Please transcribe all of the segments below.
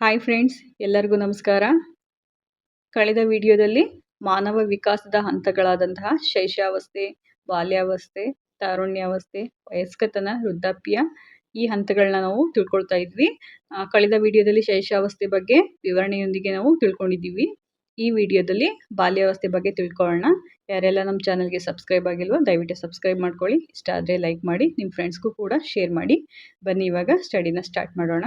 Hi friends ಎಲ್ಲರಿಗೂ ನಮಸ್ಕಾರ. ಕಳೆದ ವಿಡಿಯೋದಲ್ಲಿ ಮಾನವ ವಿಕಾಸದ ಹಂತಗಳಾದಂತಹ ಶೈಶಾವಸ್ಥೆ, ಬಾಲ್ಯಾವಸ್ಥೆ, ತಾರುಣ್ಯಾವಸ್ಥೆ, ವಯಸ್ಕತನ, ವೃದ್ಧಾಪ್ಯ ಈ ಹಂತಗಳನ್ನ ನಾವು ತಿಳ್ಕೊಳ್ತಾ ಇದ್ವಿ. ಕಳೆದ ವಿಡಿಯೋದಲ್ಲಿ ಶೈಶಾವಸ್ಥೆ ಬಗ್ಗೆ ವಿವರಣೆಯೊಂದಿಗೆ ನಾವು ತಿಳ್ಕೊಂಡಿದ್ದೀವಿ. ಈ ವಿಡಿಯೋದಲ್ಲಿ ಬಾಲ್ಯಾವಸ್ಥೆ ಬಗ್ಗೆ ತಿಳ್ಕೊಳ್ಳೋಣ. ಯಾರೆಲ್ಲ ನಮ್ಮ ಚಾನಲ್ಗೆ ಸಬ್ಸ್ಕ್ರೈಬ್ ಆಗಿಲ್ವೋ ದಯವಿಟ್ಟು ಸಬ್ಸ್ಕ್ರೈಬ್ ಮಾಡ್ಕೊಳ್ಳಿ. ಇಷ್ಟ ಆದರೆ ಲೈಕ್ ಮಾಡಿ, ನಿಮ್ಮ ಫ್ರೆಂಡ್ಸ್ಗೂ ಕೂಡ ಶೇರ್ ಮಾಡಿ. ಬನ್ನಿ ಇವಾಗ ಸ್ಟಡಿನ ಸ್ಟಾರ್ಟ್ ಮಾಡೋಣ.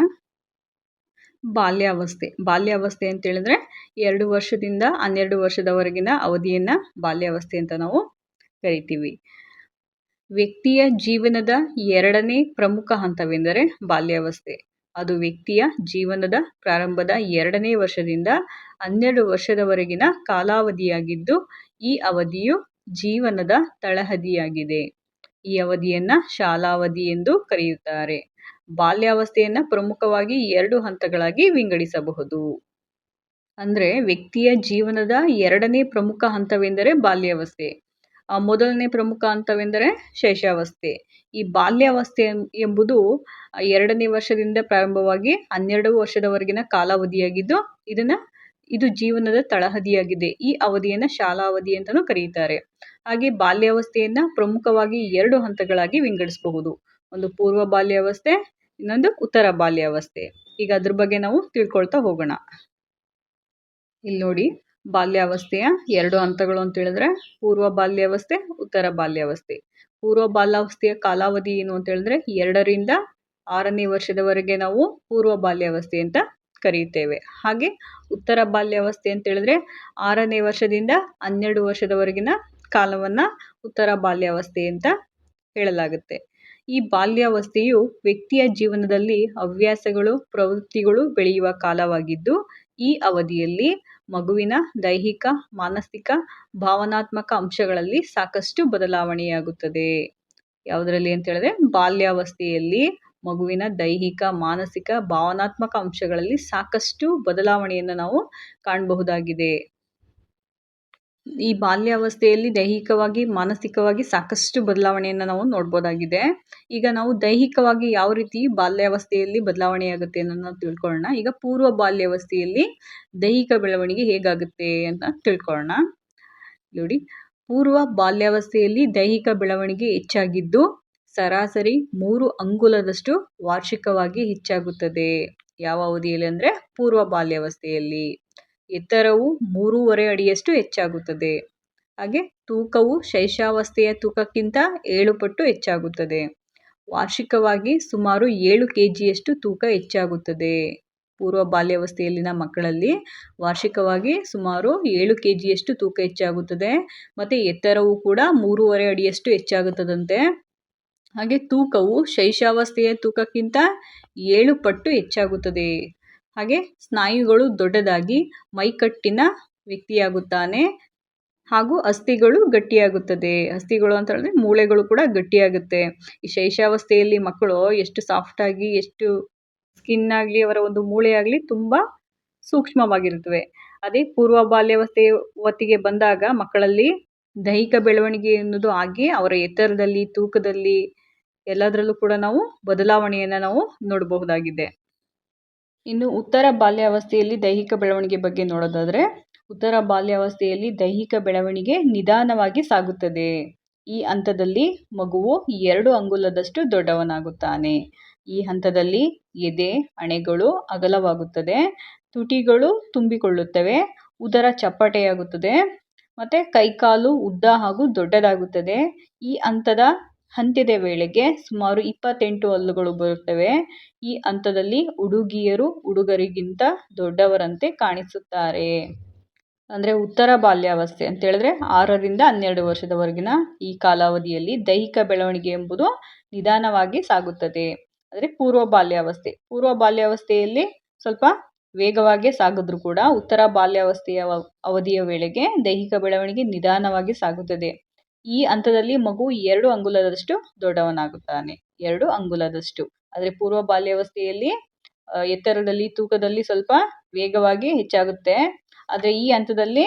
ಬಾಲ್ಯಾವಸ್ಥೆ. ಬಾಲ್ಯಾವಸ್ಥೆ ಅಂತ ಹೇಳಿದ್ರೆ ಎರಡು ವರ್ಷದಿಂದ ಹನ್ನೆರಡು ವರ್ಷದವರೆಗಿನ ಅವಧಿಯನ್ನ ಬಾಲ್ಯಾವಸ್ಥೆ ಅಂತ ನಾವು ಕರಿತೀವಿ. ವ್ಯಕ್ತಿಯ ಜೀವನದ ಎರಡನೇ ಪ್ರಮುಖ ಹಂತವೆಂದರೆ ಬಾಲ್ಯಾವಸ್ಥೆ. ಅದು ವ್ಯಕ್ತಿಯ ಜೀವನದ ಪ್ರಾರಂಭದ ಎರಡನೇ ವರ್ಷದಿಂದ ಹನ್ನೆರಡು ವರ್ಷದವರೆಗಿನ ಕಾಲಾವಧಿಯಾಗಿದ್ದು, ಈ ಅವಧಿಯು ಜೀವನದ ತಳಹದಿಯಾಗಿದೆ. ಈ ಅವಧಿಯನ್ನು ಶಾಲಾವಧಿ ಎಂದು ಕರೆಯುತ್ತಾರೆ. ಬಾಲ್ಯಾವಸ್ಥೆಯನ್ನ ಪ್ರಮುಖವಾಗಿ ಎರಡು ಹಂತಗಳಾಗಿ ವಿಂಗಡಿಸಬಹುದು. ಅಂದ್ರೆ ವ್ಯಕ್ತಿಯ ಜೀವನದ ಎರಡನೇ ಪ್ರಮುಖ ಹಂತವೆಂದರೆ ಬಾಲ್ಯಾವಸ್ಥೆ. ಮೊದಲನೇ ಪ್ರಮುಖ ಹಂತವೆಂದರೆ ಶೈಶಾವಸ್ಥೆ ಈ ಬಾಲ್ಯಾವಸ್ಥೆ ಎಂಬುದು ಎರಡನೇ ವರ್ಷದಿಂದ ಪ್ರಾರಂಭವಾಗಿ ಹನ್ನೆರಡು ವರ್ಷದವರೆಗಿನ ಕಾಲಾವಧಿಯಾಗಿದ್ದು, ಇದನ್ನ ಇದು ಜೀವನದ ತಳಹದಿಯಾಗಿದೆ. ಈ ಅವಧಿಯನ್ನ ಶಾಲಾವಧಿ ಅಂತಾನೂ ಕರೆಯುತ್ತಾರೆ ಹಾಗೆ ಬಾಲ್ಯಾವಸ್ಥೆಯನ್ನು ಪ್ರಮುಖವಾಗಿ ಎರಡು ಹಂತಗಳಾಗಿ ವಿಂಗಡಿಸಬಹುದು. ಒಂದು ಪೂರ್ವ ಬಾಲ್ಯಾವಸ್ಥೆ ಇನ್ನೊಂದು ಉತ್ತರ ಬಾಲ್ಯಾವಸ್ಥೆ ಈಗ ಅದ್ರ ಬಗ್ಗೆ ನಾವು ತಿಳ್ಕೊಳ್ತಾ ಹೋಗೋಣ. ಇಲ್ಲಿ ನೋಡಿ ಬಾಲ್ಯಾವಸ್ಥೆಯ ಎರಡು ಹಂತಗಳು ಅಂತ ಹೇಳಿದ್ರೆ, ಪೂರ್ವ ಬಾಲ್ಯಾವಸ್ಥೆ ಉತ್ತರ ಬಾಲ್ಯಾವಸ್ಥೆ ಪೂರ್ವ ಬಾಲ್ಯಾವಸ್ಥೆಯ ಕಾಲಾವಧಿ ಏನು ಅಂತ ಹೇಳಿದ್ರೆ, ಎರಡರಿಂದ ಆರನೇ ವರ್ಷದವರೆಗೆ ನಾವು ಪೂರ್ವ ಬಾಲ್ಯಾವಸ್ಥೆ ಅಂತ ಕರೆಯುತ್ತೇವೆ. ಹಾಗೆ ಉತ್ತರ ಬಾಲ್ಯಾವಸ್ಥೆ ಅಂತ ಹೇಳಿದ್ರೆ, ಆರನೇ ವರ್ಷದಿಂದ ಹನ್ನೆರಡು ವರ್ಷದವರೆಗಿನ ಕಾಲವನ್ನ ಉತ್ತರ ಬಾಲ್ಯಾವಸ್ಥೆ ಅಂತ ಹೇಳಲಾಗುತ್ತೆ. ಈ ಬಾಲ್ಯಾವಸ್ಥೆಯು ವ್ಯಕ್ತಿಯ ಜೀವನದಲ್ಲಿ ಹವ್ಯಾಸಗಳು, ಪ್ರವೃತ್ತಿಗಳು ಬೆಳೆಯುವ ಕಾಲವಾಗಿದ್ದು, ಈ ಅವಧಿಯಲ್ಲಿ ಮಗುವಿನ ದೈಹಿಕ, ಮಾನಸಿಕ, ಭಾವನಾತ್ಮಕ ಅಂಶಗಳಲ್ಲಿ ಸಾಕಷ್ಟು ಬದಲಾವಣೆಯಾಗುತ್ತದೆ. ಯಾವುದರಲ್ಲಿ ಅಂತ ಹೇಳಿದ್ರೆ, ಬಾಲ್ಯಾವಸ್ಥೆಯಲ್ಲಿ ಮಗುವಿನ ದೈಹಿಕ, ಮಾನಸಿಕ, ಭಾವನಾತ್ಮಕ ಅಂಶಗಳಲ್ಲಿ ಸಾಕಷ್ಟು ಬದಲಾವಣೆಯನ್ನು ನಾವು ಕಾಣಬಹುದಾಗಿದೆ. ಈ ಬಾಲ್ಯಾವಸ್ಥೆಯಲ್ಲಿ ದೈಹಿಕವಾಗಿ, ಮಾನಸಿಕವಾಗಿ ಸಾಕಷ್ಟು ಬದಲಾವಣೆಯನ್ನು ನಾವು ನೋಡ್ಬೋದಾಗಿದೆ. ಈಗ ನಾವು ದೈಹಿಕವಾಗಿ ಯಾವ ರೀತಿ ಬಾಲ್ಯಾವಸ್ಥೆಯಲ್ಲಿ ಬದಲಾವಣೆಯಾಗುತ್ತೆ ಅನ್ನೋದನ್ನ ತಿಳ್ಕೊಳ್ಳೋಣ. ಈಗ ಪೂರ್ವ ಬಾಲ್ಯಾವಸ್ಥೆಯಲ್ಲಿ ದೈಹಿಕ ಬೆಳವಣಿಗೆ ಹೇಗಾಗುತ್ತೆ ಅಂತ ತಿಳ್ಕೊಳ್ಳೋಣ. ನೋಡಿ, ಪೂರ್ವ ಬಾಲ್ಯಾವಸ್ಥೆಯಲ್ಲಿ ದೈಹಿಕ ಬೆಳವಣಿಗೆ ಹೆಚ್ಚಾಗಿದ್ದು, ಸರಾಸರಿ ಮೂರು ಅಂಗುಲದಷ್ಟು ವಾರ್ಷಿಕವಾಗಿ ಹೆಚ್ಚಾಗುತ್ತದೆ. ಯಾವ ಅವಧಿಯಲ್ಲಿ ಅಂದರೆ ಪೂರ್ವ ಬಾಲ್ಯಾವಸ್ಥೆಯಲ್ಲಿ. ಎತ್ತರವು ಮೂರುವರೆ ಅಡಿಯಷ್ಟು ಹೆಚ್ಚಾಗುತ್ತದೆ. ಹಾಗೆ ತೂಕವು ಶೈಶಾವಸ್ಥೆಯ ತೂಕಕ್ಕಿಂತ ಏಳು ಪಟ್ಟು ಹೆಚ್ಚಾಗುತ್ತದೆ. ವಾರ್ಷಿಕವಾಗಿ ಸುಮಾರು ಏಳು ಕೆ ಜಿಯಷ್ಟು ತೂಕ ಹೆಚ್ಚಾಗುತ್ತದೆ. ಪೂರ್ವ ಬಾಲ್ಯಾವಸ್ಥೆಯಲ್ಲಿನ ಮಕ್ಕಳಲ್ಲಿ ವಾರ್ಷಿಕವಾಗಿ ಸುಮಾರು ಏಳು ಕೆ ಜಿಯಷ್ಟು ತೂಕ ಹೆಚ್ಚಾಗುತ್ತದೆ. ಮತ್ತು ಎತ್ತರವು ಕೂಡ ಮೂರುವರೆ ಅಡಿಯಷ್ಟು ಹೆಚ್ಚಾಗುತ್ತದಂತೆ. ಹಾಗೆ ತೂಕವು ಶೈಶಾವಸ್ಥೆಯ ತೂಕಕ್ಕಿಂತ ಏಳು ಪಟ್ಟು ಹೆಚ್ಚಾಗುತ್ತದೆ. ಹಾಗೆ ಸ್ನಾಯುಗಳು ದೊಡ್ಡದಾಗಿ ಮೈಕಟ್ಟಿನ ವ್ಯಕ್ತಿಯಾಗುತ್ತಾನೆ. ಹಾಗೂ ಅಸ್ಥಿಗಳು ಗಟ್ಟಿಯಾಗುತ್ತದೆ. ಅಸ್ಥಿಗಳು ಅಂತ ಹೇಳಿದ್ರೆ ಮೂಳೆಗಳು ಕೂಡ ಗಟ್ಟಿಯಾಗುತ್ತೆ. ಈ ಶೈಶಾವಸ್ಥೆಯಲ್ಲಿ ಮಕ್ಕಳು ಎಷ್ಟು ಸಾಫ್ಟಾಗಿ ಎಷ್ಟು ಸ್ಕಿನ್ ಆಗಲಿ, ಅವರ ಒಂದು ಮೂಳೆ ಆಗಲಿ ತುಂಬ ಸೂಕ್ಷ್ಮವಾಗಿರುತ್ತವೆ. ಅದೇ ಪೂರ್ವ ಬಾಲ್ಯಾವಸ್ಥೆ ಹೊತ್ತಿಗೆ ಬಂದಾಗ ಮಕ್ಕಳಲ್ಲಿ ದೈಹಿಕ ಬೆಳವಣಿಗೆ ಅನ್ನೋದು ಆಗಿ ಅವರ ಎತ್ತರದಲ್ಲಿ, ತೂಕದಲ್ಲಿ ಎಲ್ಲದರಲ್ಲೂ ಕೂಡ ನಾವು ಬದಲಾವಣೆಯನ್ನು ನಾವು ನೋಡಬಹುದಾಗಿದೆ. ಇನ್ನು ಉತ್ತರ ಬಾಲ್ಯಾವಸ್ಥೆಯಲ್ಲಿ ದೈಹಿಕ ಬೆಳವಣಿಗೆ ಬಗ್ಗೆ ನೋಡೋದಾದರೆ, ಉತ್ತರ ಬಾಲ್ಯಾವಸ್ಥೆಯಲ್ಲಿ ದೈಹಿಕ ಬೆಳವಣಿಗೆ ನಿಧಾನವಾಗಿ ಸಾಗುತ್ತದೆ. ಈ ಹಂತದಲ್ಲಿ ಮಗುವು ಎರಡು ಅಂಗುಲದಷ್ಟು ದೊಡ್ಡವನಾಗುತ್ತಾನೆ. ಈ ಹಂತದಲ್ಲಿ ಎದೆ, ಅಣೆಗಳು ಅಗಲವಾಗುತ್ತದೆ, ತುಟಿಗಳು ತುಂಬಿಕೊಳ್ಳುತ್ತವೆ, ಉದರ ಚಪ್ಪಟೆಯಾಗುತ್ತದೆ, ಮತ್ತು ಕೈಕಾಲು ಉದ್ದ ಹಾಗೂ ದೊಡ್ಡದಾಗುತ್ತದೆ. ಈ ಹಂತದ ಅಂತ್ಯದ ವೇಳೆಗೆ ಸುಮಾರು ಇಪ್ಪತ್ತೆಂಟು ಹಲ್ಲುಗಳು ಬರುತ್ತವೆ. ಈ ಹಂತದಲ್ಲಿ ಹುಡುಗಿಯರು ಹುಡುಗರಿಗಿಂತ ದೊಡ್ಡವರಂತೆ ಕಾಣಿಸುತ್ತಾರೆ. ಅಂದರೆ ಉತ್ತರ ಬಾಲ್ಯಾವಸ್ಥೆ ಅಂತ ಹೇಳಿದ್ರೆ ಆರರಿಂದ ಹನ್ನೆರಡು ವರ್ಷದವರೆಗಿನ ಈ ಕಾಲಾವಧಿಯಲ್ಲಿ ದೈಹಿಕ ಬೆಳವಣಿಗೆ ಎಂಬುದು ನಿಧಾನವಾಗಿ ಸಾಗುತ್ತದೆ. ಅಂದರೆ ಪೂರ್ವ ಬಾಲ್ಯಾವಸ್ಥೆ. ಪೂರ್ವ ಬಾಲ್ಯಾವಸ್ಥೆಯಲ್ಲಿ ಸ್ವಲ್ಪ ವೇಗವಾಗಿ ಸಾಗಿದ್ರೂ ಕೂಡ ಉತ್ತರ ಬಾಲ್ಯಾವಸ್ಥೆಯ ಅವಧಿಯ ವೇಳೆಗೆ ದೈಹಿಕ ಬೆಳವಣಿಗೆ ನಿಧಾನವಾಗಿ ಸಾಗುತ್ತದೆ. ಈ ಹಂತದಲ್ಲಿ ಮಗು ಎರಡು ಅಂಗುಲದಷ್ಟು ದೊಡ್ಡವನಾಗುತ್ತಾನೆ. ಎರಡು ಅಂಗುಲದಷ್ಟು. ಆದರೆ ಪೂರ್ವ ಬಾಲ್ಯಾವಸ್ಥೆಯಲ್ಲಿ ಎತ್ತರದಲ್ಲಿ, ತೂಕದಲ್ಲಿ ಸ್ವಲ್ಪ ವೇಗವಾಗಿ ಹೆಚ್ಚಾಗುತ್ತೆ. ಆದರೆ ಈ ಹಂತದಲ್ಲಿ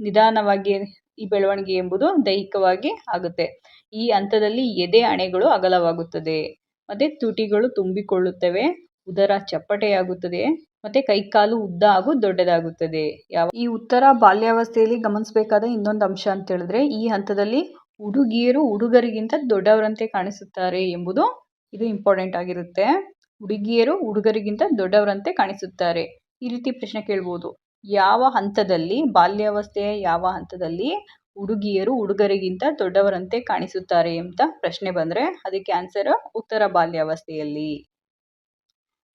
ನಿಧಾನವಾಗಿ ಈ ಬೆಳವಣಿಗೆ ಎಂಬುದು ದೈಹಿಕವಾಗಿ ಆಗುತ್ತೆ. ಈ ಹಂತದಲ್ಲಿ ಎದೆ ಅಣೆಗಳು ಅಗಲವಾಗುತ್ತದೆ. ಮತ್ತು ತುಟಿಗಳು ತುಂಬಿಕೊಳ್ಳುತ್ತವೆ. ಉದರ ಚಪ್ಪಟೆಯಾಗುತ್ತದೆ ಮತ್ತೆ ಕೈಕಾಲು ಉದ್ದ ಹಾಗೂ ದೊಡ್ಡದಾಗುತ್ತದೆ. ಯಾವ ಈ ಉತ್ತರ ಬಾಲ್ಯಾವಸ್ಥೆಯಲ್ಲಿ ಗಮನಿಸಬೇಕಾದ ಇನ್ನೊಂದು ಅಂಶ ಅಂತ ಹೇಳಿದ್ರೆ ಈ ಹಂತದಲ್ಲಿ ಹುಡುಗಿಯರು ಹುಡುಗರಿಗಿಂತ ದೊಡ್ಡವರಂತೆ ಕಾಣಿಸುತ್ತಾರೆ ಎಂಬುದು ಇದು ಇಂಪಾರ್ಟೆಂಟ್ ಆಗಿರುತ್ತೆ. ಹುಡುಗಿಯರು ಹುಡುಗರಿಗಿಂತ ದೊಡ್ಡವರಂತೆ ಕಾಣಿಸುತ್ತಾರೆ. ಈ ರೀತಿ ಪ್ರಶ್ನೆ ಕೇಳ್ಬೋದು. ಯಾವ ಹಂತದಲ್ಲಿ ಬಾಲ್ಯಾವಸ್ಥೆಯ ಯಾವ ಹಂತದಲ್ಲಿ ಹುಡುಗಿಯರು ಹುಡುಗರಿಗಿಂತ ದೊಡ್ಡವರಂತೆ ಕಾಣಿಸುತ್ತಾರೆ ಅಂತ ಪ್ರಶ್ನೆ ಬಂದರೆ ಅದಕ್ಕೆ ಆನ್ಸರ್ ಉತ್ತರ ಬಾಲ್ಯಾವಸ್ಥೆಯಲ್ಲಿ.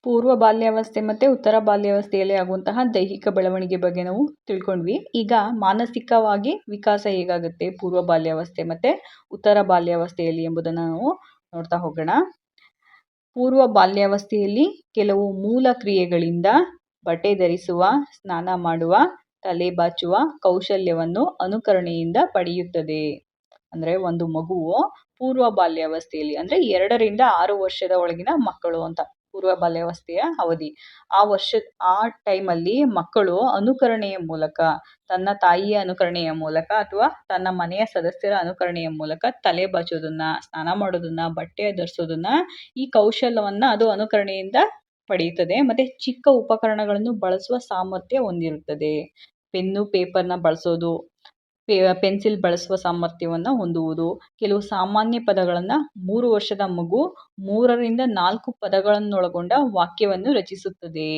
ಪೂರ್ವ ಬಾಲ್ಯಾವಸ್ಥೆ ಮತ್ತು ಉತ್ತರ ಬಾಲ್ಯಾವಸ್ಥೆಯಲ್ಲಿ ಆಗುವಂತಹ ದೈಹಿಕ ಬೆಳವಣಿಗೆ ಬಗ್ಗೆ ನಾವು ತಿಳ್ಕೊಂಡ್ವಿ. ಈಗ ಮಾನಸಿಕವಾಗಿ ವಿಕಾಸ ಹೇಗಾಗುತ್ತೆ? ಪೂರ್ವ ಬಾಲ್ಯಾವಸ್ಥೆ ಮತ್ತು ಉತ್ತರ ಬಾಲ್ಯಾವಸ್ಥೆಯಲ್ಲಿ ಎಂಬುದನ್ನು ನಾವು ನೋಡ್ತಾ ಹೋಗೋಣ. ಪೂರ್ವ ಬಾಲ್ಯಾವಸ್ಥೆಯಲ್ಲಿ ಕೆಲವು ಮೂಲ ಕ್ರಿಯೆಗಳಿಂದ ಬಟ್ಟೆ ಧರಿಸುವ, ಸ್ನಾನ ಮಾಡುವ, ತಲೆ ಬಾಚುವ ಕೌಶಲ್ಯವನ್ನು ಅನುಕರಣೆಯಿಂದ ಪಡೆಯುತ್ತದೆ. ಅಂದರೆ ಒಂದು ಮಗುವು ಪೂರ್ವ ಬಾಲ್ಯಾವಸ್ಥೆಯಲ್ಲಿ ಅಂದರೆ ಎರಡರಿಂದ ಆರು ವರ್ಷದ ಒಳಗಿನ ಮಕ್ಕಳು ಅಂತ. ಪೂರ್ವ ಬಾಲ್ಯಾವಸ್ಥೆಯ ಅವಧಿ. ಆ ವರ್ಷ, ಆ ಟೈಮಲ್ಲಿ ಮಕ್ಕಳು ಅನುಕರಣೆಯ ಮೂಲಕ, ತನ್ನ ತಾಯಿಯ ಅನುಕರಣೆಯ ಮೂಲಕ ಅಥವಾ ತನ್ನ ಮನೆಯ ಸದಸ್ಯರ ಅನುಕರಣೆಯ ಮೂಲಕ ತಲೆ ಬಾಚೋದನ್ನ, ಸ್ನಾನ ಮಾಡೋದನ್ನ, ಬಟ್ಟೆ ಧರಿಸೋದನ್ನ ಈ ಕೌಶಲ್ಯವನ್ನು ಅದು ಅನುಕರಣೆಯಿಂದ ಪಡೆಯುತ್ತದೆ. ಮತ್ತು ಚಿಕ್ಕ ಉಪಕರಣಗಳನ್ನು ಬಳಸುವ ಸಾಮರ್ಥ್ಯ ಹೊಂದಿರುತ್ತದೆ. ಪೆನ್ನು, ಪೇಪರ್ನ ಬಳಸೋದು ಪೆನ್ಸಿಲ್ ಬಳಸುವ ಸಾಮರ್ಥ್ಯವನ್ನು ಹೊಂದುವುದು. ಕೆಲವು ಸಾಮಾನ್ಯ ಪದಗಳನ್ನು ಮೂರು ವರ್ಷದ ಮಗು ಮೂರರಿಂದ ನಾಲ್ಕು ಪದಗಳನ್ನೊಳಗೊಂಡ ವಾಕ್ಯವನ್ನು ರಚಿಸುತ್ತದೆ.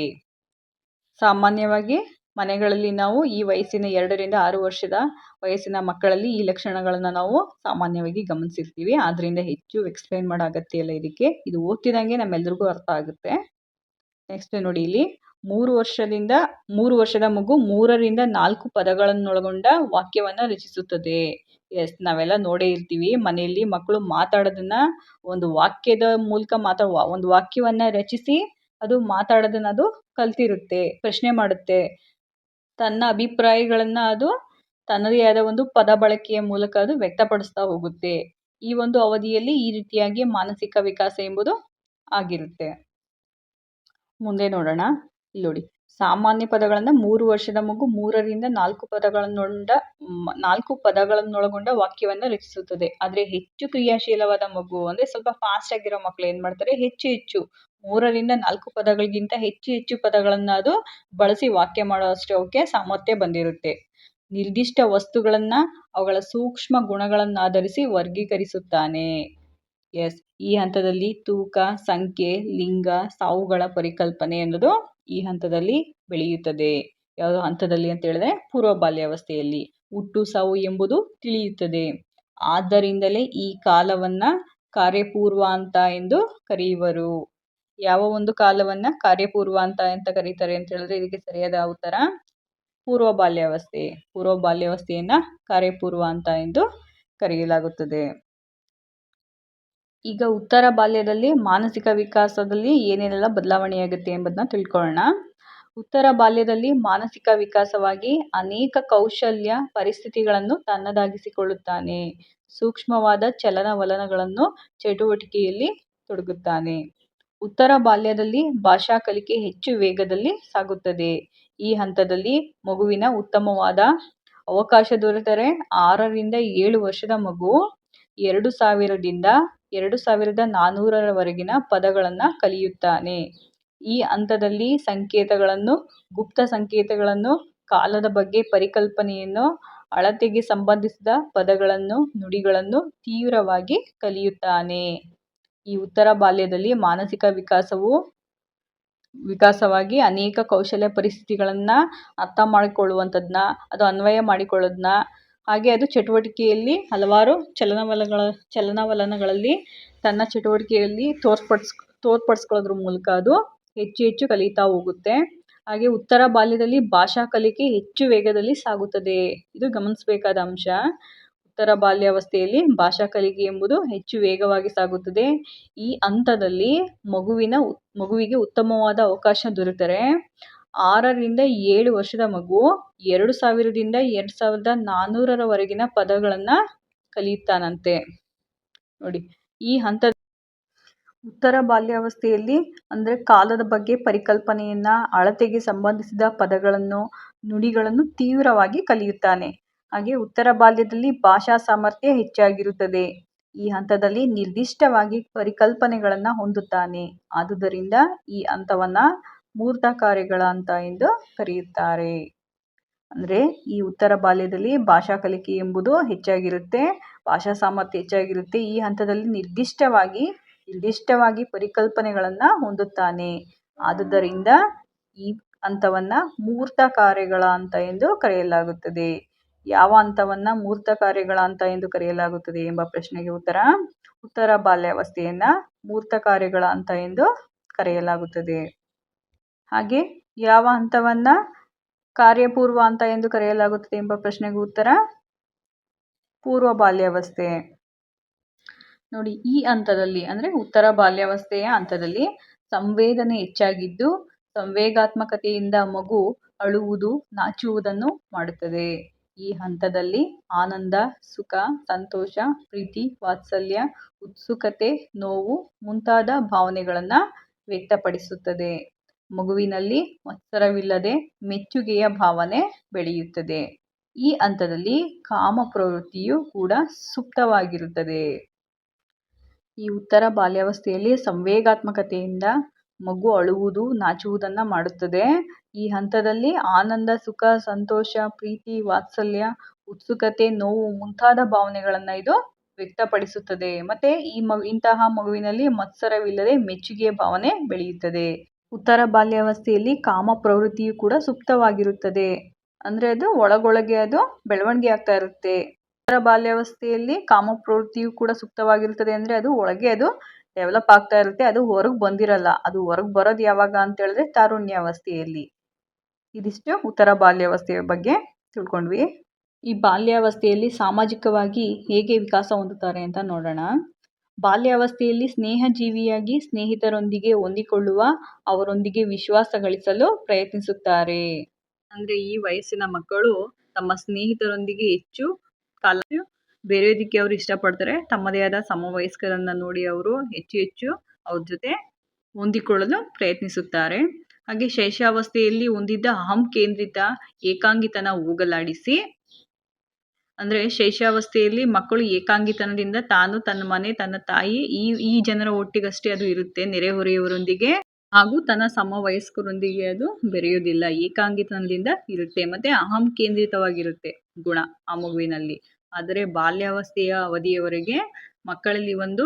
ಸಾಮಾನ್ಯವಾಗಿ ಮನೆಗಳಲ್ಲಿ ನಾವು ಈ ವಯಸ್ಸಿನ ಎರಡರಿಂದ ಆರು ವರ್ಷದ ವಯಸ್ಸಿನ ಮಕ್ಕಳಲ್ಲಿ ಈ ಲಕ್ಷಣಗಳನ್ನು ನಾವು ಸಾಮಾನ್ಯವಾಗಿ ಗಮನಿಸಿರ್ತೀವಿ. ಆದ್ದರಿಂದ ಹೆಚ್ಚು ಎಕ್ಸ್ಪ್ಲೈನ್ ಮಾಡೋ ಅಗತ್ಯ ಇಲ್ಲ ಇದಕ್ಕೆ. ಇದು ಓದ್ತಿದಂಗೆ ನಮ್ಮೆಲ್ರಿಗೂ ಅರ್ಥ ಆಗುತ್ತೆ. ನೆಕ್ಸ್ಟ್ ನೋಡಿ ಇಲ್ಲಿ ಮೂರು ವರ್ಷದಿಂದ ಮೂರು ವರ್ಷದ ಮಗು ಮೂರರಿಂದ ನಾಲ್ಕು ಪದಗಳನ್ನೊಳಗೊಂಡ ವಾಕ್ಯವನ್ನು ರಚಿಸುತ್ತದೆ. ಎಸ್ ನಾವೆಲ್ಲ ನೋಡೇ ಇರ್ತೀವಿ. ಮನೆಯಲ್ಲಿ ಮಕ್ಕಳು ಮಾತಾಡೋದನ್ನ ಒಂದು ವಾಕ್ಯದ ಮೂಲಕ ಮಾತಾ ಒಂದು ವಾಕ್ಯವನ್ನು ರಚಿಸಿ ಅದು ಮಾತಾಡೋದನ್ನ ಅದು ಕಲ್ತಿರುತ್ತೆ, ಪ್ರಶ್ನೆ ಮಾಡುತ್ತೆ. ತನ್ನ ಅಭಿಪ್ರಾಯಗಳನ್ನು ಅದು ತನ್ನದೇ ಆದ ಒಂದು ಪದ ಬಳಕೆಯ ಮೂಲಕ ಅದು ವ್ಯಕ್ತಪಡಿಸ್ತಾ ಹೋಗುತ್ತೆ. ಈ ಒಂದು ಅವಧಿಯಲ್ಲಿ ಈ ರೀತಿಯಾಗಿ ಮಾನಸಿಕ ವಿಕಾಸ ಎಂಬುದು ಆಗಿರುತ್ತೆ. ಮುಂದೆ ನೋಡೋಣ. ಇಲ್ಲಿ ನೋಡಿ, ಸಾಮಾನ್ಯ ಪದಗಳನ್ನು ಮೂರು ವರ್ಷದ ಮಗು ಮೂರರಿಂದ ನಾಲ್ಕು ಪದಗಳನ್ನೊಂಡ ನಾಲ್ಕು ಪದಗಳನ್ನೊಳಗೊಂಡ ವಾಕ್ಯವನ್ನು ರಚಿಸುತ್ತದೆ. ಆದರೆ ಹೆಚ್ಚು ಕ್ರಿಯಾಶೀಲವಾದ ಮಗು ಅಂದರೆ ಸ್ವಲ್ಪ ಫಾಸ್ಟ್ ಆಗಿರೋ ಮಕ್ಕಳು ಏನು ಮಾಡ್ತಾರೆ? ಹೆಚ್ಚು ಹೆಚ್ಚು ಮೂರರಿಂದ ನಾಲ್ಕು ಪದಗಳಿಗಿಂತ ಹೆಚ್ಚು ಹೆಚ್ಚು ಪದಗಳನ್ನು ಅದು ಬಳಸಿ ವಾಕ್ಯ ಮಾಡುವಷ್ಟು ಅವಕ್ಕೆ ಸಾಮರ್ಥ್ಯ ಬಂದಿರುತ್ತೆ. ನಿರ್ದಿಷ್ಟ ವಸ್ತುಗಳನ್ನು ಅವುಗಳ ಸೂಕ್ಷ್ಮ ಗುಣಗಳನ್ನಾಧರಿಸಿ ವರ್ಗೀಕರಿಸುತ್ತಾನೆ. ಎಸ್ ಈ ಹಂತದಲ್ಲಿ ತೂಕ, ಸಂಖ್ಯೆ, ಲಿಂಗ, ಸಾವುಗಳ ಪರಿಕಲ್ಪನೆ ಅನ್ನೋದು ಈ ಹಂತದಲ್ಲಿ ಬೆಳೆಯುತ್ತದೆ. ಯಾವ ಹಂತದಲ್ಲಿ ಅಂತ ಹೇಳಿದ್ರೆ ಪೂರ್ವ ಬಾಲ್ಯಾವಸ್ಥೆಯಲ್ಲಿ. ಹುಟ್ಟು, ಸಾವು ಎಂಬುದು ತಿಳಿಯುತ್ತದೆ. ಆದ್ದರಿಂದಲೇ ಈ ಕಾಲವನ್ನು ಕಾರ್ಯಪೂರ್ವ ಅಂತ ಎಂದು ಕರೆಯುವರು. ಯಾವ ಒಂದು ಕಾಲವನ್ನು ಕಾರ್ಯಪೂರ್ವ ಅಂತ ಅಂತ ಕರೀತಾರೆ ಅಂತ ಹೇಳಿದ್ರೆ ಇದಕ್ಕೆ ಸರಿಯಾದ ಉತ್ತರ ಪೂರ್ವ ಬಾಲ್ಯಾವಸ್ಥೆ. ಪೂರ್ವ ಬಾಲ್ಯಾವಸ್ಥೆಯನ್ನು ಕಾರ್ಯಪೂರ್ವ ಅಂತ ಎಂದು ಕರೆಯಲಾಗುತ್ತದೆ. ಈಗ ಉತ್ತರ ಬಾಲ್ಯದಲ್ಲಿ ಮಾನಸಿಕ ವಿಕಾಸದಲ್ಲಿ ಏನೇನೆಲ್ಲ ಬದಲಾವಣೆಯಾಗುತ್ತೆ ಎಂಬುದನ್ನ ತಿಳ್ಕೊಳ್ಳೋಣ. ಉತ್ತರ ಬಾಲ್ಯದಲ್ಲಿ ಮಾನಸಿಕ ವಿಕಾಸವಾಗಿ ಅನೇಕ ಕೌಶಲ್ಯ ಪರಿಸ್ಥಿತಿಗಳನ್ನು ತನ್ನದಾಗಿಸಿಕೊಳ್ಳುತ್ತಾನೆ. ಸೂಕ್ಷ್ಮವಾದ ಚಲನವಲನಗಳನ್ನು ಚಟುವಟಿಕೆಯಲ್ಲಿ ತೊಡಗುತ್ತಾನೆ. ಉತ್ತರ ಬಾಲ್ಯದಲ್ಲಿ ಭಾಷಾ ಕಲಿಕೆ ಹೆಚ್ಚು ವೇಗದಲ್ಲಿ ಸಾಗುತ್ತದೆ. ಈ ಹಂತದಲ್ಲಿ ಮಗುವಿನ ಉತ್ತಮವಾದ ಅವಕಾಶ ದೊರೆತರೆ ಆರರಿಂದ ಏಳು ವರ್ಷದ ಮಗು ಎರಡು ಸಾವಿರದಿಂದ ಎರಡು ಸಾವಿರದ ನಾನ್ನೂರರವರೆಗಿನ ಪದಗಳನ್ನು ಕಲಿಯುತ್ತಾನೆ. ಈ ಹಂತದಲ್ಲಿ ಸಂಕೇತಗಳನ್ನು, ಗುಪ್ತ ಸಂಕೇತಗಳನ್ನು, ಕಾಲದ ಬಗ್ಗೆ ಪರಿಕಲ್ಪನೆಯನ್ನು, ಅಳತೆಗೆ ಸಂಬಂಧಿಸಿದ ಪದಗಳನ್ನು, ನುಡಿಗಳನ್ನು ತೀವ್ರವಾಗಿ ಕಲಿಯುತ್ತಾನೆ. ಈ ಉತ್ತರ ಬಾಲ್ಯದಲ್ಲಿ ಮಾನಸಿಕ ವಿಕಾಸವು, ವಿಕಾಸವಾಗಿ ಅನೇಕ ಕೌಶಲ್ಯ ಪರಿಸ್ಥಿತಿಗಳನ್ನು ಅರ್ಥ ಮಾಡಿಕೊಳ್ಳುವಂಥದ್ದನ್ನ ಅದು ಅನ್ವಯ ಮಾಡಿಕೊಳ್ಳೋದನ್ನ ಹಾಗೆ ಅದು ಚಟುವಟಿಕೆಯಲ್ಲಿ ಹಲವಾರು ಚಲನವಲಗಳ, ಚಲನವಲನಗಳಲ್ಲಿ ತನ್ನ ಚಟುವಟಿಕೆಯಲ್ಲಿ ತೋರ್ಪಡಿಸ್, ತೋರ್ಪಡಿಸ್ಕೊಳ್ಳೋದ್ರ ಮೂಲಕ ಅದು ಹೆಚ್ಚು ಹೆಚ್ಚು ಕಲಿತಾ ಹೋಗುತ್ತೆ. ಹಾಗೆ ಉತ್ತರ ಬಾಲ್ಯದಲ್ಲಿ ಭಾಷಾ ಕಲಿಕೆ ಹೆಚ್ಚು ವೇಗದಲ್ಲಿ ಸಾಗುತ್ತದೆ. ಇದು ಗಮನಿಸಬೇಕಾದ ಅಂಶ. ಉತ್ತರ ಬಾಲ್ಯಾವಸ್ಥೆಯಲ್ಲಿ ಭಾಷಾ ಕಲಿಕೆ ಎಂಬುದು ಹೆಚ್ಚು ವೇಗವಾಗಿ ಸಾಗುತ್ತದೆ. ಈ ಹಂತದಲ್ಲಿ ಮಗುವಿನ ಮಗುವಿಗೆ ಉತ್ತಮವಾದ ಅವಕಾಶ ದೊರೆತರೆ. ಆರರಿಂದ ಏಳು ವರ್ಷದ ಮಗು, ಎರಡು ಸಾವಿರದಿಂದ ಎರಡು ಸಾವಿರದ ನಾನ್ನೂರರವರೆಗಿನ ಪದಗಳನ್ನು ಕಲಿಯುತ್ತಾನಂತೆ. ನೋಡಿ, ಈ ಹಂತ ಉತ್ತರ ಬಾಲ್ಯಾವಸ್ಥೆಯಲ್ಲಿ, ಅಂದರೆ ಕಾಲದ ಬಗ್ಗೆ ಪರಿಕಲ್ಪನೆಯನ್ನು, ಅಳತೆಗೆ ಸಂಬಂಧಿಸಿದ ಪದಗಳನ್ನು, ನುಡಿಗಳನ್ನು ತೀವ್ರವಾಗಿ ಕಲಿಯುತ್ತಾನೆ. ಹಾಗೆ ಉತ್ತರ ಬಾಲ್ಯದಲ್ಲಿ ಭಾಷಾ ಸಾಮರ್ಥ್ಯ ಹೆಚ್ಚಾಗಿರುತ್ತದೆ. ಈ ಹಂತದಲ್ಲಿ ನಿರ್ದಿಷ್ಟವಾಗಿ ಪರಿಕಲ್ಪನೆಗಳನ್ನು ಹೊಂದುತ್ತಾನೆ. ಆದುದರಿಂದ ಈ ಹಂತವನ್ನು ಮೂರ್ತ ಕಾರ್ಯಗಳ ಅಂತ ಎಂದು ಕರೆಯುತ್ತಾರೆ. ಅಂದರೆ ಈ ಉತ್ತರ ಬಾಲ್ಯದಲ್ಲಿ ಭಾಷಾ ಕಲಿಕೆ ಎಂಬುದು ಹೆಚ್ಚಾಗಿರುತ್ತೆ. ಭಾಷಾ ಸಾಮರ್ಥ್ಯ ಹೆಚ್ಚಾಗಿರುತ್ತೆ. ಈ ಹಂತದಲ್ಲಿ ನಿರ್ದಿಷ್ಟವಾಗಿ ನಿರ್ದಿಷ್ಟವಾಗಿ ಪರಿಕಲ್ಪನೆಗಳನ್ನು ಹೊಂದುತ್ತಾನೆ. ಆದುದರಿಂದ ಈ ಹಂತವನ್ನು ಮೂರ್ತ ಕಾರ್ಯಗಳ ಅಂತ ಎಂದು ಕರೆಯಲಾಗುತ್ತದೆ. ಯಾವ ಹಂತವನ್ನು ಮೂರ್ತ ಕಾರ್ಯಗಳ ಅಂತ ಎಂದು ಕರೆಯಲಾಗುತ್ತದೆ ಎಂಬ ಪ್ರಶ್ನೆಗೆ ಉತ್ತರ? ಉತ್ತರ ಬಾಲ್ಯಾವಸ್ಥೆಯನ್ನು ಮೂರ್ತ ಕಾರ್ಯಗಳ ಅಂತ ಎಂದು ಕರೆಯಲಾಗುತ್ತದೆ. ಹಾಗೆ ಯಾವ ಹಂತವನ್ನು ಕಾರ್ಯಪೂರ್ವ ಹಂತ ಎಂದು ಕರೆಯಲಾಗುತ್ತದೆ ಎಂಬ ಪ್ರಶ್ನೆಗೆ ಉತ್ತರ ಪೂರ್ವ ಬಾಲ್ಯಾವಸ್ಥೆ. ನೋಡಿ, ಈ ಹಂತದಲ್ಲಿ ಅಂದರೆ ಉತ್ತರ ಬಾಲ್ಯಾವಸ್ಥೆಯ ಹಂತದಲ್ಲಿ ಸಂವೇದನೆ ಹೆಚ್ಚಾಗಿದ್ದು ಸಂವೇಗಾತ್ಮಕತೆಯಿಂದ ಮಗು ಅಳುವುದು, ನಾಚುವುದನ್ನು ಮಾಡುತ್ತದೆ. ಈ ಹಂತದಲ್ಲಿ ಆನಂದ, ಸುಖ, ಸಂತೋಷ, ಪ್ರೀತಿ, ವಾತ್ಸಲ್ಯ, ಉತ್ಸುಕತೆ, ನೋವು ಮುಂತಾದ ಭಾವನೆಗಳನ್ನು ವ್ಯಕ್ತಪಡಿಸುತ್ತದೆ. ಮಗುವಿನಲ್ಲಿ ಮತ್ಸರವಿಲ್ಲದೆ ಮೆಚ್ಚುಗೆಯ ಭಾವನೆ ಬೆಳೆಯುತ್ತದೆ. ಈ ಹಂತದಲ್ಲಿ ಕಾಮ ಪ್ರವೃತ್ತಿಯು ಕೂಡ ಸುಪ್ತವಾಗಿರುತ್ತದೆ. ಈ ಉತ್ತರ ಬಾಲ್ಯಾವಸ್ಥೆಯಲ್ಲಿ ಸಂವೇಗಾತ್ಮಕತೆಯಿಂದ ಮಗು ಅಳುವುದು, ನಾಚುವುದನ್ನು ಮಾಡುತ್ತದೆ. ಈ ಹಂತದಲ್ಲಿ ಆನಂದ, ಸುಖ, ಸಂತೋಷ, ಪ್ರೀತಿ, ವಾತ್ಸಲ್ಯ, ಉತ್ಸುಕತೆ, ನೋವು ಮುಂತಾದ ಭಾವನೆಗಳನ್ನು ಇದು ವ್ಯಕ್ತಪಡಿಸುತ್ತದೆ. ಮತ್ತು ಈ ಮಗು, ಇಂತಹ ಮಗುವಿನಲ್ಲಿ ಮತ್ಸರವಿಲ್ಲದೆ ಮೆಚ್ಚುಗೆಯ ಭಾವನೆ ಬೆಳೆಯುತ್ತದೆ. ಉತ್ತರ ಬಾಲ್ಯಾವಸ್ಥೆಯಲ್ಲಿ ಕಾಮ ಪ್ರವೃತ್ತಿಯು ಕೂಡ ಸುಪ್ತವಾಗಿರುತ್ತದೆ. ಅಂದರೆ ಅದು ಒಳಗೊಳಗೆ ಅದು ಬೆಳವಣಿಗೆ ಆಗ್ತಾ ಇರುತ್ತೆ. ಉತ್ತರ ಬಾಲ್ಯಾವಸ್ಥೆಯಲ್ಲಿ ಕಾಮ ಪ್ರವೃತ್ತಿಯು ಕೂಡ ಸುಪ್ತವಾಗಿರುತ್ತದೆ ಅಂದರೆ ಅದು ಒಳಗೆ ಅದು ಡೆವಲಪ್ ಆಗ್ತಾ ಇರುತ್ತೆ, ಅದು ಹೊರಗೆ ಬಂದಿರಲ್ಲ. ಅದು ಹೊರಗೆ ಬರೋದು ಯಾವಾಗ ಅಂತ ಹೇಳಿದ್ರೆ ತಾರುಣ್ಯಾವಸ್ಥೆಯಲ್ಲಿ. ಇದಿಷ್ಟು ಉತ್ತರ ಬಾಲ್ಯಾವಸ್ಥೆಯ ಬಗ್ಗೆ ತಿಳ್ಕೊಂಡ್ವಿ. ಈ ಬಾಲ್ಯಾವಸ್ಥೆಯಲ್ಲಿ ಸಾಮಾಜಿಕವಾಗಿ ಹೇಗೆ ವಿಕಾಸ ಹೊಂದುತ್ತಾರೆ ಅಂತ ನೋಡೋಣ. ಬಾಲ್ಯಾವಸ್ಥೆಯಲ್ಲಿ ಸ್ನೇಹಜೀವಿಯಾಗಿ ಸ್ನೇಹಿತರೊಂದಿಗೆ ಹೊಂದಿಕೊಳ್ಳುವ ಅವರೊಂದಿಗೆ ವಿಶ್ವಾಸ ಗಳಿಸಲು ಪ್ರಯತ್ನಿಸುತ್ತಾರೆ. ಅಂದರೆ ಈ ವಯಸ್ಸಿನ ಮಕ್ಕಳು ತಮ್ಮ ಸ್ನೇಹಿತರೊಂದಿಗೆ ಹೆಚ್ಚು ಕಾಲ ಬೇರೆಯೋದಕ್ಕೆ ಅವರು ಇಷ್ಟಪಡ್ತಾರೆ. ತಮ್ಮದೇ ಆದ ಸಮವಯಸ್ಕರನ್ನು ನೋಡಿ ಅವರು ಹೆಚ್ಚು ಹೆಚ್ಚು ಅವ್ರ ಜೊತೆ ಹೊಂದಿಕೊಳ್ಳಲು ಪ್ರಯತ್ನಿಸುತ್ತಾರೆ. ಹಾಗೆ ಶೈಶವಾವಸ್ಥೆಯಲ್ಲಿ ಹೊಂದಿದ್ದ ಅಹಂ ಕೇಂದ್ರಿತ ಏಕಾಂಗಿತನ ಹೋಗಲಾಡಿಸಿ ಅಂದರೆ ಶೈಶಾವಸ್ಥೆಯಲ್ಲಿ ಮಕ್ಕಳು ಏಕಾಂಗಿತನದಿಂದ ತಾನು ತನ್ನ ಮನೆ, ತನ್ನ ತಾಯಿ, ಈ ಈ ಜನರ ಒಟ್ಟಿಗಷ್ಟೇ ಅದು ಇರುತ್ತೆ. ನೆರೆಹೊರೆಯವರೊಂದಿಗೆ ಹಾಗೂ ತನ್ನ ಸಮವಯಸ್ಕರೊಂದಿಗೆ ಅದು ಬೆರೆಯುವುದಿಲ್ಲ. ಏಕಾಂಗಿತನದಿಂದ ಇರುತ್ತೆ ಮತ್ತು ಅಹಂ ಕೇಂದ್ರಿತವಾಗಿರುತ್ತೆ ಗುಣ ಆ ಮಗುವಿನಲ್ಲಿ. ಆದರೆ ಬಾಲ್ಯಾವಸ್ಥೆಯ ಅವಧಿಯವರೆಗೆ ಮಕ್ಕಳಲ್ಲಿ ಒಂದು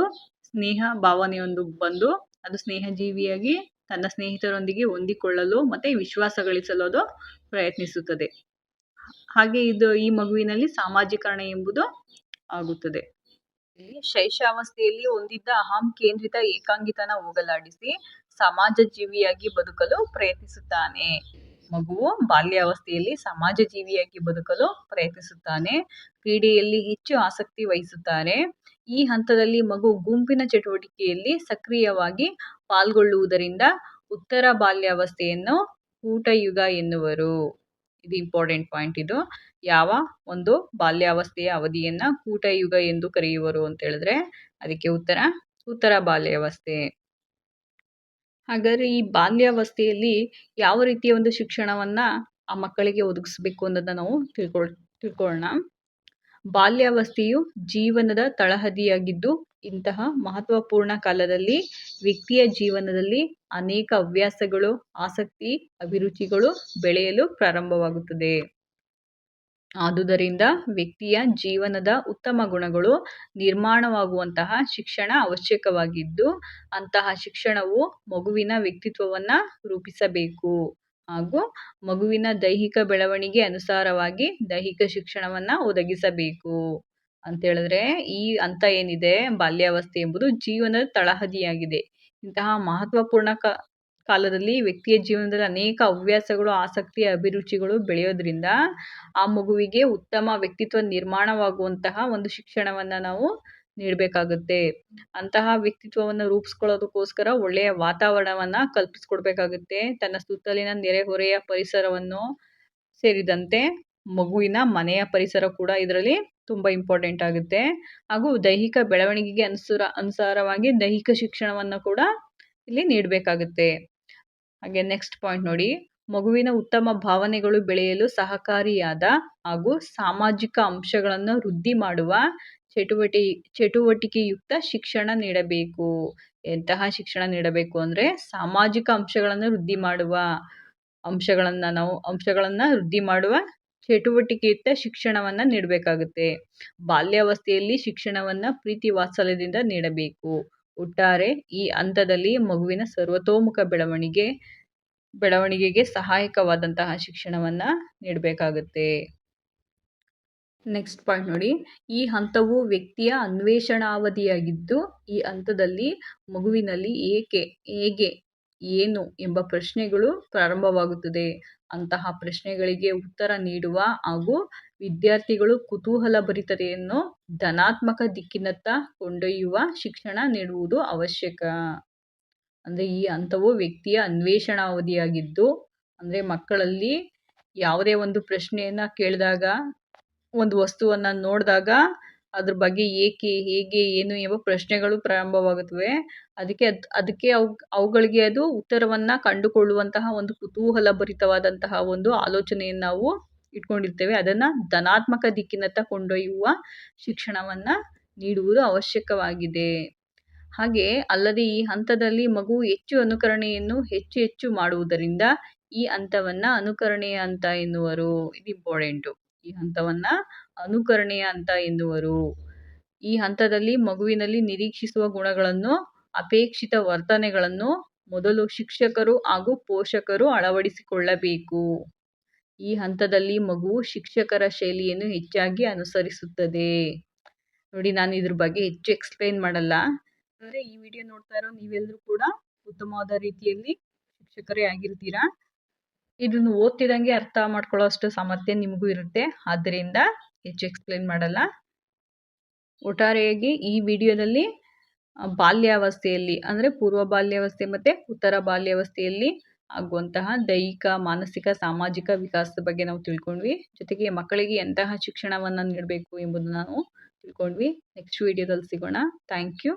ಸ್ನೇಹ ಭಾವನೆಯೊಂದು ಬಂದು ಅದು ಸ್ನೇಹಜೀವಿಯಾಗಿ ತನ್ನ ಸ್ನೇಹಿತರೊಂದಿಗೆ ಹೊಂದಿಕೊಳ್ಳಲು ಮತ್ತು ವಿಶ್ವಾಸ ಗಳಿಸಲು ಅದು ಪ್ರಯತ್ನಿಸುತ್ತದೆ. ಹಾಗೆ ಇದು ಈ ಮಗುವಿನಲ್ಲಿ ಸಾಮಾಜೀಕರಣ ಎಂಬುದು ಆಗುತ್ತದೆ. ಶೈಶಾವಸ್ಥೆಯಲ್ಲಿ ಹೊಂದಿದ್ದ ಅಹಂ ಕೇಂದ್ರಿತ ಏಕಾಂಗಿತನ ಹೋಗಲಾಡಿಸಿ ಸಮಾಜ ಜೀವಿಯಾಗಿ ಬದುಕಲು ಪ್ರಯತ್ನಿಸುತ್ತಾನೆ. ಮಗುವು ಬಾಲ್ಯಾವಸ್ಥೆಯಲ್ಲಿ ಸಮಾಜ ಜೀವಿಯಾಗಿ ಬದುಕಲು ಪ್ರಯತ್ನಿಸುತ್ತಾನೆ. ಕ್ರೀಡೆಯಲ್ಲಿ ಹೆಚ್ಚು ಆಸಕ್ತಿ ವಹಿಸುತ್ತಾರೆ. ಈ ಹಂತದಲ್ಲಿ ಮಗು ಗುಂಪಿನ ಚಟುವಟಿಕೆಯಲ್ಲಿ ಸಕ್ರಿಯವಾಗಿ ಪಾಲ್ಗೊಳ್ಳುವುದರಿಂದ ಉತ್ತರ ಬಾಲ್ಯಾವಸ್ಥೆಯನ್ನು ಊಟಯುಗ ಎನ್ನುವರು. ಇದು ಇಂಪಾರ್ಟೆಂಟ್ ಪಾಯಿಂಟ್ ಇದು. ಯಾವ ಒಂದು ಬಾಲ್ಯಾವಸ್ಥೆಯ ಅವಧಿಯನ್ನು ಕೂಟಯುಗ ಎಂದು ಕರೆಯುವರು ಅಂತ ಹೇಳಿದ್ರೆ ಅದಕ್ಕೆ ಉತ್ತರ ಉತ್ತರ ಬಾಲ್ಯಾವಸ್ಥೆ. ಹಾಗಾದರೆ ಈ ಬಾಲ್ಯಾವಸ್ಥೆಯಲ್ಲಿ ಯಾವ ರೀತಿಯ ಒಂದು ಶಿಕ್ಷಣವನ್ನು ಆ ಮಕ್ಕಳಿಗೆ ಒದಗಿಸ್ಬೇಕು ಅನ್ನೋದನ್ನ ನಾವು ತಿಳ್ಕೊಳ್ ತಿಳ್ಕೊಳ್ಳೋಣ ಬಾಲ್ಯಾವಸ್ಥೆಯು ಜೀವನದ ತಳಹದಿಯಾಗಿದ್ದು ಇಂತಹ ಮಹತ್ವಪೂರ್ಣ ಕಾಲದಲ್ಲಿ ವ್ಯಕ್ತಿಯ ಜೀವನದಲ್ಲಿ ಅನೇಕ ಹವ್ಯಾಸಗಳು, ಆಸಕ್ತಿ, ಅಭಿರುಚಿಗಳು ಬೆಳೆಯಲು ಪ್ರಾರಂಭವಾಗುತ್ತದೆ. ಆದುದರಿಂದ ವ್ಯಕ್ತಿಯ ಜೀವನದ ಉತ್ತಮ ಗುಣಗಳು ನಿರ್ಮಾಣವಾಗುವಂತಹ ಶಿಕ್ಷಣ ಅವಶ್ಯಕವಾಗಿದ್ದು, ಅಂತಹ ಶಿಕ್ಷಣವು ಮಗುವಿನ ವ್ಯಕ್ತಿತ್ವವನ್ನು ರೂಪಿಸಬೇಕು ಹಾಗೂ ಮಗುವಿನ ದೈಹಿಕ ಬೆಳವಣಿಗೆ ಅನುಸಾರವಾಗಿ ದೈಹಿಕ ಶಿಕ್ಷಣವನ್ನು ಒದಗಿಸಬೇಕು. ಅಂತ ಹೇಳಿದ್ರೆ, ಈ ಹಂತ ಏನಿದೆ, ಬಾಲ್ಯಾವಸ್ಥೆ ಎಂಬುದು ಜೀವನದ ತಳಹದಿಯಾಗಿದೆ. ಇಂತಹ ಮಹತ್ವಪೂರ್ಣ ಕಾಲದಲ್ಲಿ ವ್ಯಕ್ತಿಯ ಜೀವನದಲ್ಲಿ ಅನೇಕ ಹವ್ಯಾಸಗಳು, ಆಸಕ್ತಿ, ಅಭಿರುಚಿಗಳು ಬೆಳೆಯೋದ್ರಿಂದ ಆ ಮಗುವಿಗೆ ಉತ್ತಮ ವ್ಯಕ್ತಿತ್ವ ನಿರ್ಮಾಣವಾಗುವಂತಹ ಒಂದು ಶಿಕ್ಷಣವನ್ನು ನಾವು ನೀಡಬೇಕಾಗುತ್ತೆ. ಅಂತಹ ವ್ಯಕ್ತಿತ್ವವನ್ನು ರೂಪಿಸ್ಕೊಳ್ಳೋದಕ್ಕೋಸ್ಕರ ಒಳ್ಳೆಯ ವಾತಾವರಣವನ್ನು ಕಲ್ಪಿಸ್ಕೊಡ್ಬೇಕಾಗುತ್ತೆ. ತನ್ನ ಸುತ್ತಲಿನ ನೆರೆಹೊರೆಯ ಪರಿಸರವನ್ನು ಸೇರಿದಂತೆ. ಮಗುವಿನ ಮನೆಯ ಪರಿಸರ ಕೂಡ ಇದರಲ್ಲಿ ತುಂಬ ಇಂಪಾರ್ಟೆಂಟ್ ಆಗುತ್ತೆ. ಹಾಗೂ ದೈಹಿಕ ಬೆಳವಣಿಗೆಗೆ ಅನುಸಾರ, ಅನುಸಾರವಾಗಿ ದೈಹಿಕ ಶಿಕ್ಷಣವನ್ನು ಕೂಡ ಇಲ್ಲಿ ನೀಡಬೇಕಾಗುತ್ತೆ. ಹಾಗೆ ನೆಕ್ಸ್ಟ್ ಪಾಯಿಂಟ್ ನೋಡಿ. ಮಗುವಿನ ಉತ್ತಮ ಭಾವನೆಗಳು ಬೆಳೆಯಲು ಸಹಕಾರಿಯಾದ ಹಾಗೂ ಸಾಮಾಜಿಕ ಅಂಶಗಳನ್ನು ವೃದ್ಧಿ ಮಾಡುವ ಚಟುವಟಿ, ಚಟುವಟಿಕೆಯುಕ್ತ ಶಿಕ್ಷಣ ನೀಡಬೇಕು. ಎಂತಹ ಶಿಕ್ಷಣ ನೀಡಬೇಕು ಅಂದರೆ ಸಾಮಾಜಿಕ ಅಂಶಗಳನ್ನು ವೃದ್ಧಿ ಮಾಡುವ ಅಂಶಗಳನ್ನು ನಾವು, ಅಂಶಗಳನ್ನು ವೃದ್ಧಿ ಮಾಡುವ ಚಟುವಟಿಕೆಯುಕ್ತ ಶಿಕ್ಷಣವನ್ನು ನೀಡಬೇಕಾಗುತ್ತೆ. ಬಾಲ್ಯಾವಸ್ಥೆಯಲ್ಲಿ ಶಿಕ್ಷಣವನ್ನು ಪ್ರೀತಿ ವಾತ್ಸಲ್ಯದಿಂದ ನೀಡಬೇಕು. ಒಟ್ಟಾರೆ ಈ ಹಂತದಲ್ಲಿ ಮಗುವಿನ ಸರ್ವತೋಮುಖ ಬೆಳವಣಿಗೆ, ಬೆಳವಣಿಗೆಗೆ ಸಹಾಯಕವಾದಂತಹ ಶಿಕ್ಷಣವನ್ನು ನೀಡಬೇಕಾಗುತ್ತೆ. ನೆಕ್ಸ್ಟ್ ಪಾಯಿಂಟ್ ನೋಡಿ. ಈ ಹಂತವು ವ್ಯಕ್ತಿಯ ಅನ್ವೇಷಣಾವಧಿಯಾಗಿದ್ದು, ಈ ಹಂತದಲ್ಲಿ ಮಗುವಿನಲ್ಲಿ ಏಕೆ, ಹೇಗೆ ಏನು ಎಂಬ ಪ್ರಶ್ನೆಗಳು ಪ್ರಾರಂಭವಾಗುತ್ತದೆ. ಅಂತಹ ಪ್ರಶ್ನೆಗಳಿಗೆ ಉತ್ತರ ನೀಡುವ ಹಾಗೂ ವಿದ್ಯಾರ್ಥಿಗಳು ಕುತೂಹಲ ಭರಿತತೆಯನ್ನು ಧನಾತ್ಮಕ ದಿಕ್ಕಿನತ್ತ ಕೊಂಡೊಯ್ಯುವ ಶಿಕ್ಷಣ ನೀಡುವುದು ಅವಶ್ಯಕ. ಅಂದರೆ ಈ ಹಂತವು ವ್ಯಕ್ತಿಯ ಅನ್ವೇಷಣಾವಧಿಯಾಗಿದ್ದು, ಅಂದರೆ ಮಕ್ಕಳಲ್ಲಿ ಯಾವುದೇ ಒಂದು ಪ್ರಶ್ನೆಯನ್ನು ಕೇಳಿದಾಗ, ಒಂದು ವಸ್ತುವನ್ನು ನೋಡಿದಾಗ ಅದ್ರ ಬಗ್ಗೆ ಏಕೆ, ಹೇಗೆ, ಏನು ಎಂಬ ಪ್ರಶ್ನೆಗಳು ಪ್ರಾರಂಭವಾಗುತ್ತವೆ. ಅದಕ್ಕೆ ಅದು, ಅದಕ್ಕೆ ಅವು, ಅವುಗಳಿಗೆ ಅದು ಉತ್ತರವನ್ನು ಕಂಡುಕೊಳ್ಳುವಂತಹ ಒಂದು ಕುತೂಹಲಭರಿತವಾದಂತಹ ಒಂದು ಆಲೋಚನೆಯನ್ನು ನಾವು ಇಟ್ಕೊಂಡಿರ್ತೇವೆ. ಅದನ್ನು ಧನಾತ್ಮಕ ದಿಕ್ಕಿನತ್ತ ಕೊಂಡೊಯ್ಯುವ ಶಿಕ್ಷಣವನ್ನು ನೀಡುವುದು ಅವಶ್ಯಕವಾಗಿದೆ. ಹಾಗೆ ಅಲ್ಲದೆ ಈ ಹಂತದಲ್ಲಿ ಮಗು ಹೆಚ್ಚು ಅನುಕರಣೆಯನ್ನು ಹೆಚ್ಚು ಹೆಚ್ಚು ಮಾಡುವುದರಿಂದ ಈ ಹಂತವನ್ನು ಅನುಕರಣೆಯ ಹಂತ ಎನ್ನುವರು. ಇದು ಇಂಪಾರ್ಟೆಂಟು ಈ ಹಂತವನ್ನು ಅನುಕರಣೀಯ ಹಂತ ಎನ್ನುವರು ಈ ಹಂತದಲ್ಲಿ ಮಗುವಿನಲ್ಲಿ ನಿರೀಕ್ಷಿಸುವ ಗುಣಗಳನ್ನು, ಅಪೇಕ್ಷಿತ ವರ್ತನೆಗಳನ್ನು ಮೊದಲು ಶಿಕ್ಷಕರು ಹಾಗೂ ಪೋಷಕರು ಅಳವಡಿಸಿಕೊಳ್ಳಬೇಕು. ಈ ಹಂತದಲ್ಲಿ ಮಗು ಶಿಕ್ಷಕರ ಶೈಲಿಯನ್ನು ಹೆಚ್ಚಾಗಿ ಅನುಸರಿಸುತ್ತದೆ. ನೋಡಿ, ನಾನು ಇದ್ರ ಬಗ್ಗೆ ಹೆಚ್ಚು ಎಕ್ಸ್ಪ್ಲೈನ್ ಮಾಡಲ್ಲ. ಅಂದರೆ ಈ ವಿಡಿಯೋ ನೋಡ್ತಾ ಇರೋ ನೀವೆಲ್ಲರೂ ಕೂಡ ಉತ್ತಮವಾದ ರೀತಿಯಲ್ಲಿ ಶಿಕ್ಷಕರೇ ಆಗಿರ್ತೀರಾ? ಇದನ್ನು ಓದ್ತಿದಂಗೆ ಅರ್ಥ ಮಾಡ್ಕೊಳ್ಳೋ ಅಷ್ಟು ಸಾಮರ್ಥ್ಯ ನಿಮಗೂ ಇರುತ್ತೆ. ಆದ್ದರಿಂದ ಹೆಚ್ಚು ಎಕ್ಸ್ಪ್ಲೇನ್ ಮಾಡಲ್ಲ. ಒಟ್ಟಾರೆಯಾಗಿ ಈ ವಿಡಿಯೋದಲ್ಲಿ ಬಾಲ್ಯಾವಸ್ಥೆಯಲ್ಲಿ, ಅಂದರೆ ಪೂರ್ವ ಬಾಲ್ಯಾವಸ್ಥೆ ಮತ್ತು ಉತ್ತರ ಬಾಲ್ಯಾವಸ್ಥೆಯಲ್ಲಿ ಆಗುವಂತಹ ದೈಹಿಕ, ಮಾನಸಿಕ, ಸಾಮಾಜಿಕ ವಿಕಾಸದ ಬಗ್ಗೆ ನಾವು ತಿಳ್ಕೊಂಡ್ವಿ. ಜೊತೆಗೆ ಮಕ್ಕಳಿಗೆ ಎಂತಹ ಶಿಕ್ಷಣವನ್ನು ನೀಡಬೇಕು ಎಂಬುದನ್ನು ನಾವು ತಿಳ್ಕೊಂಡ್ವಿ. ನೆಕ್ಸ್ಟ್ ವಿಡಿಯೋದಲ್ಲಿ ಸಿಗೋಣ. Thank you